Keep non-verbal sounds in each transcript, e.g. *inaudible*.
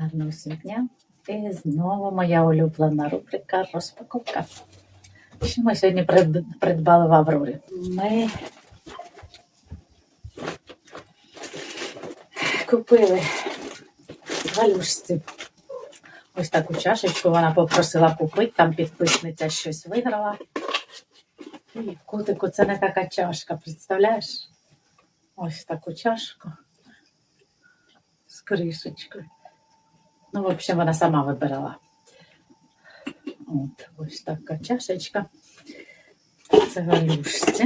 Гарного всім дня. І знову моя улюблена рубрика розпаковка. Що ми сьогодні придбали в Аврорі? Ми купили валюшці. Ось таку чашечку вона попросила купити, там підписниця щось виграла. І котику, це не така чашка, представляєш? Ось таку чашку з кришечкою. Ну, в общем, вона сама вибирала. От, ось така чашечка. Це галюшці.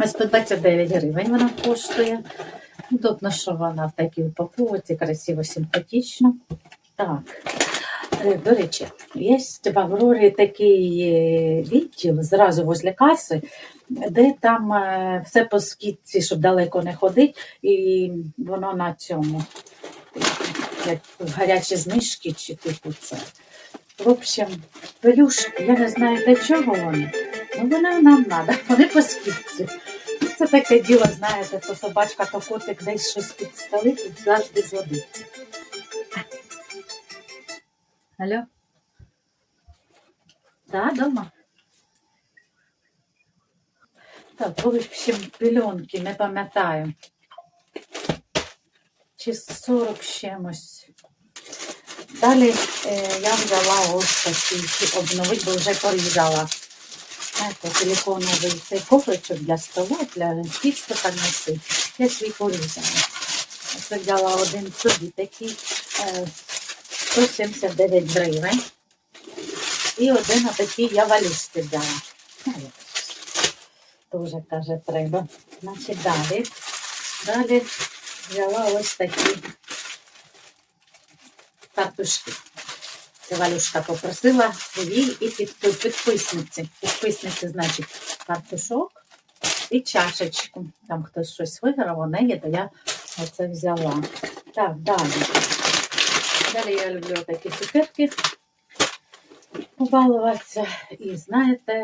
Ось по 29 гривень вона коштує. Удобно, що вона в такій упаковці, красиво, симпатично. Так. Е, До речі, є в Аврорі такий е, відділ зразу возле каси, де там е, все по скидці, щоб далеко не ходити, і воно на цьому як гарячі знижки чи типу це. В общем, пелюшки, я не знаю для чого вони, ну вони нам треба, *laughs* вони по скидці. Ну, Це таке діло, знаєте, то собачка, то котик десь щось підстелить і завжди згодиться. Алло? Да, дома? Так, в общем, пельонки, не пам'ятаю. Чи 40 з чимось. Далі е, я взяла ось такий обновити, бо вже порізала. Знаєте, силиконовий цей ковричок для столу, для тіста так носи. Я свій порізала. Оце взяла один собі такий е, 179 гривень. І один отакий я валюшки взяла. Ну, Дуже каже, треба. Значить, далі. Далі взяла ось такі картушки. Це Валюшка попросила їй і підписниці. Підписниці, значить, картушок і чашечку. Там хтось щось виграв, у неї, то я оце взяла. Так, далі. Далі я люблю такі цукерки. Побалуватися. І знаєте,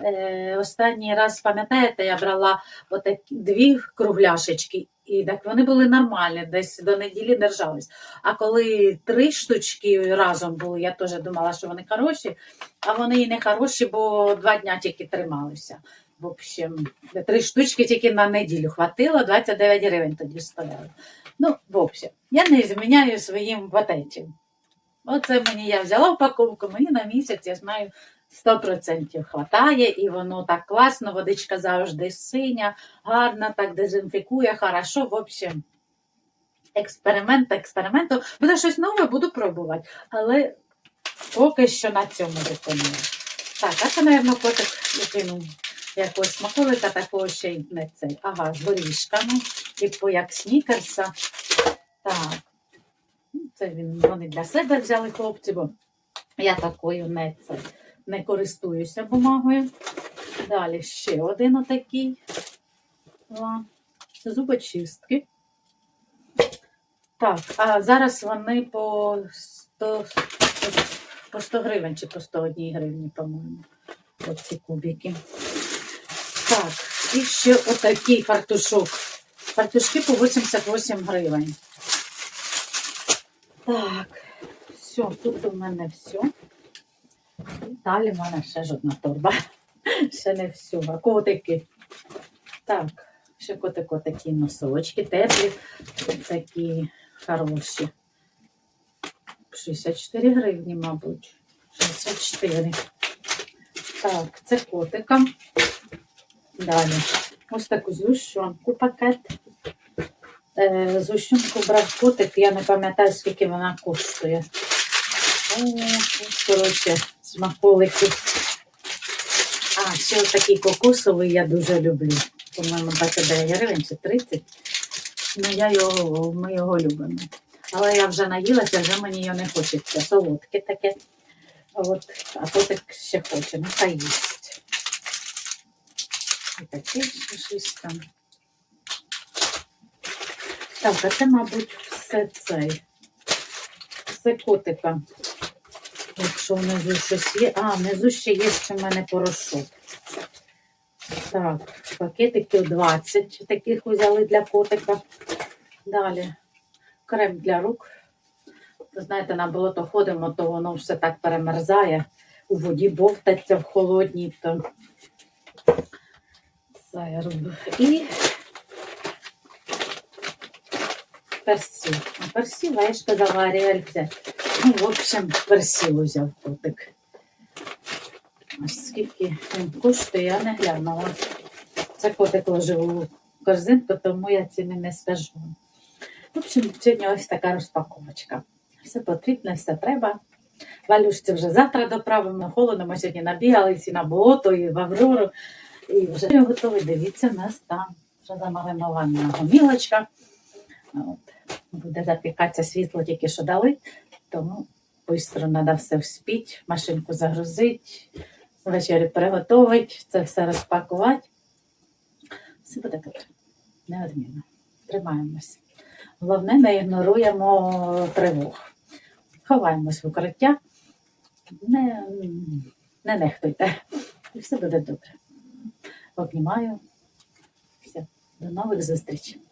е, останній раз, пам'ятаєте, я брала отакі дві кругляшечки, і так вони були нормальні, десь до неділі держались. А коли три штучки разом були, я теж думала, що вони хороші, а вони і не хороші, бо два дня тільки трималися. В общем, три штучки тільки на неділю хватило, 29 гривень тоді стояли. Ну, в общем, я не зміняю своїм ватетів. Оце мені я взяла упаковку, мені на місяць, я знаю, 100% хватає, і воно так класно, водичка завжди синя, гарна, так дезінфікує, хорошо. В общем, експеримент експерименту. Буде щось нове, буду пробувати. Але поки що на цьому виконую. Так, а це, мабуть, котик викинув якогось смаколика, такого ще й не цей. Ага, з горішками, типу як снікерса. Так. Це він, вони для себе взяли хлопці, бо я такою не, це, не користуюся бумагою. Далі ще один отакий. Зубочистки. Так, а зараз вони по 100, по 100 гривень чи по 101 гривні, по-моєму. Оці кубики. Так, і ще отакий фартушок. Фартушки по 88 гривень. Так, все, тут у мене все. Далі в мене ще ж одна торба. *laughs* Ще не все. А котики. Так, ще котико такі носочки, теплі, такі хороші. 64 гривні, мабуть. 64. Так, це котикам. Далі. Ось таку згущенку пакет. Е, Згущенку брав котик, я не пам'ятаю, скільки вона коштує. О, коротше, смаколики. А, ще такий кокосовий я дуже люблю. По-моєму, 29 гривень чи 30. Ну, я його, ми його любимо. Але я вже наїлася, вже мені його не хочеться. Солодке таке. От, а котик ще хоче, ну хай їсть. І таке щось там. Так, а це, мабуть, все цей. Все котика. Якщо внизу щось є. А, внизу ще є ще в мене порошок. Так, пакетиків 20 таких взяли для котика. Далі крем для рук знаєте, на болото ходимо, то воно все так перемерзає, у воді бовтаться в холодній, то це я роблю. І персил. А персил, а я ж казала, Аріель. Ну, в общем, персил взяв котик. Ось скільки він коштує, я не глянула. Це котик ложив у корзинку, тому я ціни не скажу. В общем, сьогодні ось така розпаковочка. Все потрібно, все треба. Валюшці вже завтра доправимо. Холодно, ми сьогодні набігалися і на болото, і в Аврору. І вже готовий. Дивіться, нас там вже замаринована гомілочка. От. Буде запікатися світло, тільки що дали, тому швидко треба все вспіти, машинку загрузити, ввечері приготувати, це все розпакувати. Все буде добре. Неодмінно. Тримаємось. Головне, не ігноруємо тривог. Ховаємось в укриття, не, не нехтуйте. І все буде добре. Обнімаю. Все. До нових зустрічей.